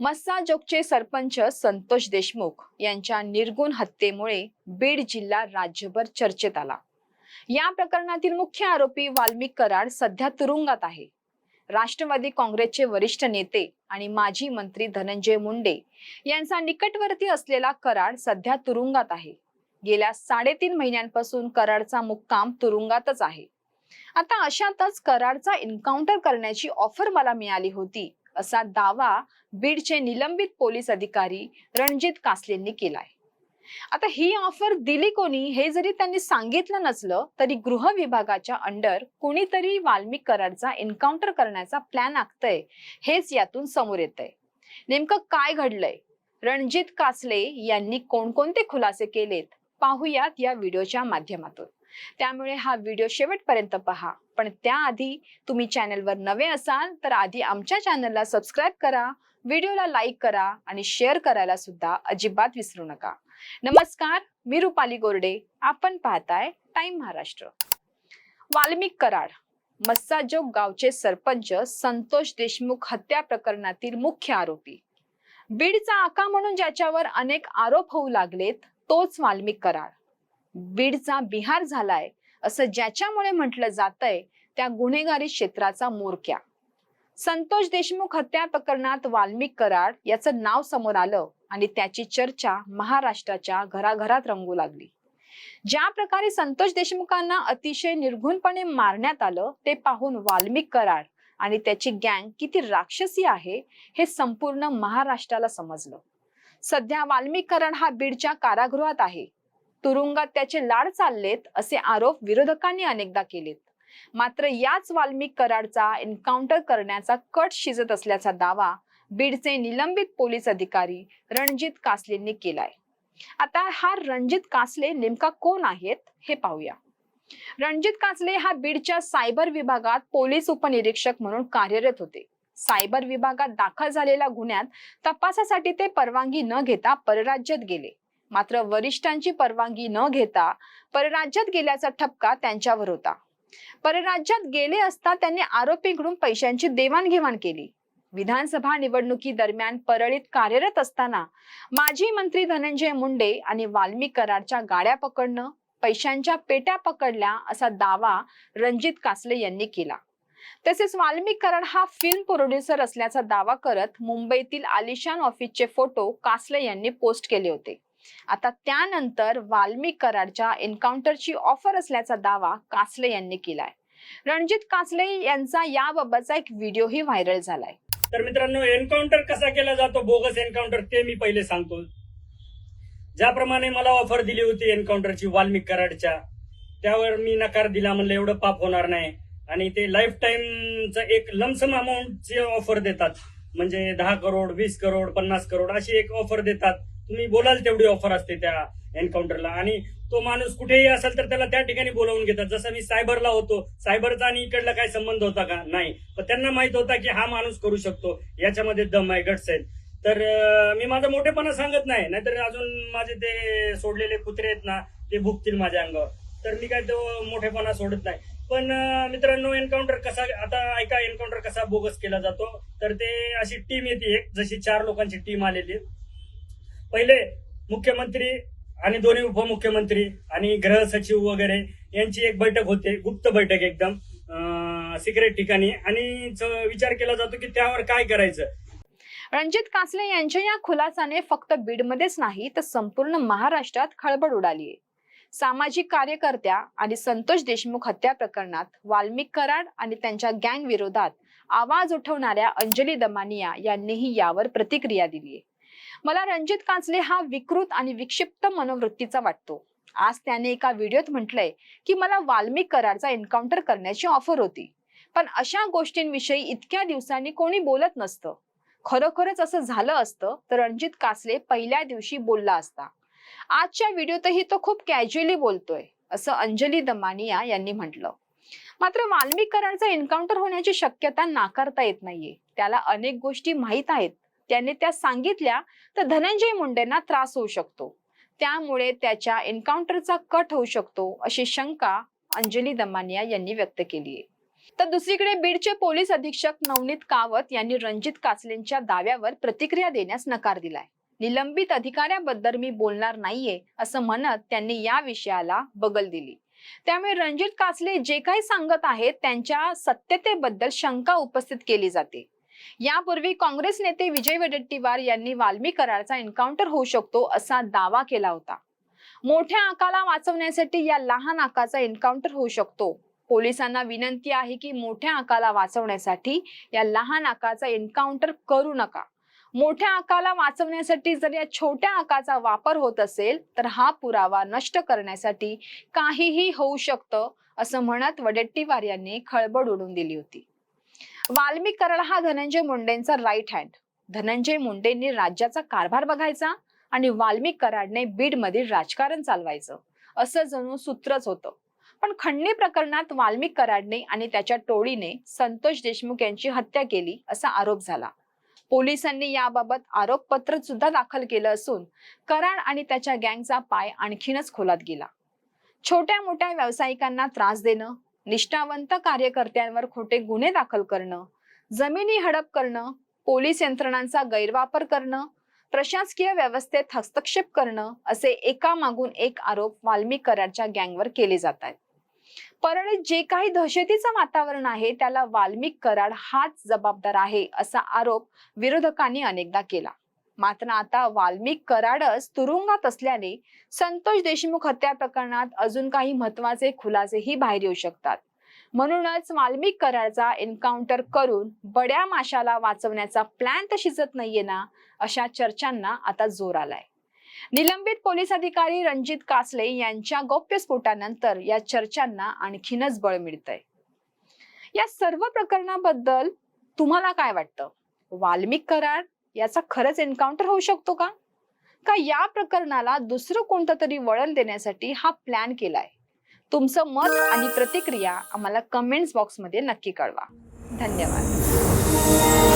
मस्साजोगचे सरपंच संतोष देशमुख यांच्या निर्गुण हत्येमुळे बीड जिल्हा राज्यभर चर्चेत आला. या प्रकरणातील मुख्य आरोपी वाल्मिक कराड सध्या तुरुंगात आहे. राष्ट्रवादी काँग्रेसचे वरिष्ठ नेते आणि माजी मंत्री धनंजय मुंडे यांचा निकटवर्ती असलेला कराड सध्या तुरुंगात आहे. गेल्या साडेतीन महिन्यांपासून कराडचा मुक्काम तुरुंगातच आहे. आता अशातच कराडचा एन्काउंटर करण्याची ऑफर मला मिळाली होती. असा दावा बीडचे निलंबित पोलीस अधिकारी रणजित कासलेंनी केलाय. आता ही ऑफर दिली कोणी हे जरी त्यांनी सांगितलं नसलं तरी गृह विभागाच्या अंडर कुणीतरी वाल्मिक करारचा एन्काउंटर करण्याचा प्लॅन आखतय हेच यातून समोर येतंय. नेमकं काय घडलंय? रणजित कासले यांनी कोणकोणते खुलासे केलेत? पाहूयात या व्हिडिओच्या माध्यमातून. त्यामुळे हा व्हिडिओ शेवटपर्यंत पहा. पण त्याआधी तुम्ही चॅनलवर नवे असाल तर आधी आमच्या चॅनलला सबस्क्राईब करा व्हिडिओला लाईक करा आणि शेअर करायला सुद्धा अजिबात विसरू नका. नमस्कार मी रुपाली गोरडे. आपण पाहताय टाइम महाराष्ट्र. वाल्मिक कराड मस्साजोग गावचे सरपंच संतोष देशमुख हत्या प्रकरणातील मुख्य आरोपी. बीडचा आका म्हणून ज्याच्यावर अनेक आरोप होऊ लागलेत तोच वाल्मिक कराड. बीडचा बिहार झालाय असं ज्याच्यामुळे म्हटलं जातंय त्या गुन्हेगारी क्षेत्राचा मोरक्या. संतोष देशमुख हत्या प्रकरणात वाल्मिक कराड याचं नाव समोर आलं आणि त्याची चर्चा महाराष्ट्राच्या घराघरात रंगू लागली. ज्या प्रकारे संतोष देशमुखांना अतिशय निर्घुणपणे मारण्यात आलं ते पाहून वाल्मिक कराड आणि त्याची गँग किती राक्षसी आहे हे संपूर्ण महाराष्ट्राला समजलं. सध्या वाल्मिक कराड हा बीडच्या कारागृहात आहे. तुरुंगात त्याचे लाड चाललेत असे आरोप विरोधकांनी अनेकदा केलेत. मात्र याच वाल्मिक कराडचा एन्काउंटर करण्याचा कट शिजत असल्याचा दावा बीडचे निलंबित पोलीस अधिकारी रणजित कासलेंनी केलाय. आता हा रणजित कासले नेमका कोण आहेत हे पाहूया. रणजित कासले हा बीडच्या सायबर विभागात पोलीस उपनिरीक्षक म्हणून कार्यरत होते. सायबर विभागात दाखल झालेल्या गुन्ह्यात तपासासाठी ते परवानगी न घेता परराज्यात गेले. मात्र वरिष्ठांची परवानगी न घेता परराज्यात गेल्याचा ठपका त्यांच्यावर होता. परराज्यात गेले असता त्यांनी आरोपीकडून पैशांची देवाणघेवाण केली. विधानसभा निवडणुकी दरम्यान परळीत कार्यरत असताना माजी मंत्री धनंजय मुंडे आणि वाल्मी कराडच्या गाड्या पकडणं पैशांच्या पेट्या पकडल्या असा दावा रणजित कासले यांनी केला. तसेच वाल्मिक कराड हा फिल्म प्रोड्युसर असल्याचा दावा करत मुंबईतील आलिशान ऑफिसचे फोटो कासले यांनी पोस्ट केले होते. आता त्यानंतर वाल्मिक कराडच्या एन्काउंटरची ऑफर असल्याचा दावा कासले यांनी केलाय. रणजित कासले यांचा याबाबतचा एक व्हिडिओही व्हायरल झालाय. तर मित्रांनो एन्काउंटर कसा केला जातो? बोगस एन्काउंटर ते मी पहिले सांगतो. ज्याप्रमाणे मला ऑफर दिली होती एन्काउंटरची वाल्मिक कराडच्या त्यावर मी नकार दिला म्हणलं एवढं पाप होणार नाही. आणि ते लाईफ टाईमचं एक लमसम अमाऊंटची ऑफर देतात. म्हणजे दहा करोड वीस करोड पन्नास करोड अशी एक ऑफर देतात. तुम्ही बोलाल तेवढी ऑफर असते त्या एन्काउंटरला आणि तो माणूस कुठेही असेल तर त्याला त्या ठिकाणी बोलावून घेतात. जसं मी सायबरला होतो. सायबरचा आणि इकडला काय संबंध होता का? नाही. पण त्यांना माहीत होता की हा माणूस करू शकतो. याच्यामध्ये दम आहे गट्स आहेत. तर मी माझा मोठेपणा सांगत नाही. नाहीतर अजून माझे ते सोडलेले कुत्रे आहेत ना ते भुकतील माझ्या अंगावर. तर मी काय तो मोठेपणा सोडत नाही. पण मित्रांनो एन्काउंटर कसा आता ऐका एन्काउंटर कसा बोगस केला जातो? तर ते अशी टीम येते. एक जशी चार लोकांची टीम आलेली पहिले मुख्यमंत्री आणि दोन्ही उपमुख्यमंत्री आणि गृह सचिव वगैरे यांची एक बैठक होते गुप्त बैठक एकदम सिक्रेट ठिकाणी. आणि विचार केला जातो की त्यावर काय करायचं? रणजित कासले यांच्या या खुलासाने फक्त बीडमध्येच नाही तर संपूर्ण महाराष्ट्रात खळबळ उडाली सामाजिक कार्यकर्त्या आणि संतोष देशमुख हत्या प्रकरणात वाल्मिक कराड आणि त्यांच्या गँग विरोधात आवाज उठवणाऱ्या अंजली दमानिया यांनीही यावर प्रतिक्रिया दिली मला रणजित कांचले हा विकृत आणि विक्षिप्त मनोवृत्तीचा वाटतो. आज त्याने एका व्हिडिओत म्हटलंय की मला वाल्मिक करारचा एन्काउंटर करण्याची ऑफर होती. पण अशा गोष्टींविषयी इतक्या दिवसांनी कोणी बोलत नसतं. खरोखरच असं झालं असतं तर रणजित कासले पहिल्या दिवशी बोलला असता. आजच्या व्हिडिओतही तो खूप कॅज्युअली बोलतोय असं अंजली दमानिया यांनी म्हटलं. मात्र वाल्मिक करारचा एन्काउंटर होण्याची शक्यता नाकारता येत नाहीये. त्याला अनेक गोष्टी माहीत आहेत. त्याने त्या सांगितल्या तर धनंजय मुंडेंना त्रास होऊ शकतो. त्यामुळे त्याच्या एन्काउंटरचा कट होऊ शकतो अशी शंका अंजली दमानिया यांनी व्यक्त केली आहे. तर दुसरीकडे बीडचे पोलीस अधीक्षक नवनीत कावत यांनी रणजित काचलेंच्या दाव्यावर प्रतिक्रिया देण्यास नकार दिलाय. निलंबित अधिकाऱ्याबद्दल मी बोलणार नाहीये असं म्हणत त्यांनी या विषयाला बगल दिली. त्यामुळे रणजित कासले जे काही सांगत आहेत त्यांच्या सत्यतेबद्दल शंका उपस्थित केली जाते. यापूर्वी काँग्रेस नेते विजय वडेट्टीवार यांनी वाल्मी करारचा एन्काउंटर होऊ शकतो असा दावा केला होता. मोठ्या आकाला वाचवण्यासाठी या लहान आकाचा एन्काउंटर होऊ शकतो. पोलिसांना विनंती आहे की मोठ्या आकाला वाचवण्यासाठी या लहान आकाचा एन्काउंटर करू नका. मोठ्या आकाला वाचवण्यासाठी जर या छोट्या आकाचा वापर होत असेल तर हा पुरावा नष्ट करण्यासाठी काहीही होऊ शकतं असं म्हणत वडेट्टीवार यांनी खळबळ उडून दिली होती. वाल्मिक कराड हा धनंजय मुंडेंचा राईट हँड धनंजय मुंडेंनी राज्याचा कारभार बघायचा आणि वाल्मिक कराडने बीडमधील राजकारण चालवायचं. असं जणू सूत्रच होतं. पण खंडणी प्रकरणात वाल्मिक कराडने आणि त्याच्या टोळीने संतोष देशमुख यांची हत्या केली असा आरोप झाला. पोलिसांनी याबाबत आरोपपत्र सुद्धा दाखल केलं असून कराड आणि त्याच्या गँगचा पाय आणखीनच खोलात गेला. छोट्या मोठ्या व्यावसायिकांना त्रास देणं निष्ठावंत कार्यकर्त्यांवर खोटे गुन्हे दाखल करणं जमिनी हडप करणं पोलीस यंत्रणांचा गैरवापर करणं प्रशासकीय व्यवस्थेत हस्तक्षेप करणं असे एकामागून एक आरोप वाल्मिक कराडच्या गँगवर केले जात आहेत. परळीत जे काही दहशतीचं वातावरण आहे त्याला वाल्मिक कराड हाच जबाबदार आहे असा आरोप विरोधकांनी अनेकदा केला. मात्र आता वाल्मिक कराडच तुरुंगात असल्याने संतोष देशमुख हत्या प्रकरणात अजून काही महत्त्वाचे खुलासेही बाहेर येऊ शकतात. म्हणूनच वाल्मिक कराडचा एन्काउंटर करून बड्या माशाला वाचवण्याचा प्लॅन तर शिजत नाहीये ना अशा चर्चांना आता जोर आलाय. निलंबित पोलीस अधिकारी रणजित कासले यांच्या गौप्यस्फोटानंतर या चर्चांना आणखीनच बळ मिळतंय. या सर्व प्रकरणाबद्दल तुम्हाला काय वाटतं? वाल्मिक कराड याचा खरंच एन्काउंटर होऊ शकतो का? का या प्रकरणाला दुसरं कोणतं तरी वळण देण्यासाठी हा प्लॅन केलाय? तुमचं मत आणि प्रतिक्रिया आम्हाला कमेंट्स बॉक्समध्ये नक्की कळवा. धन्यवाद.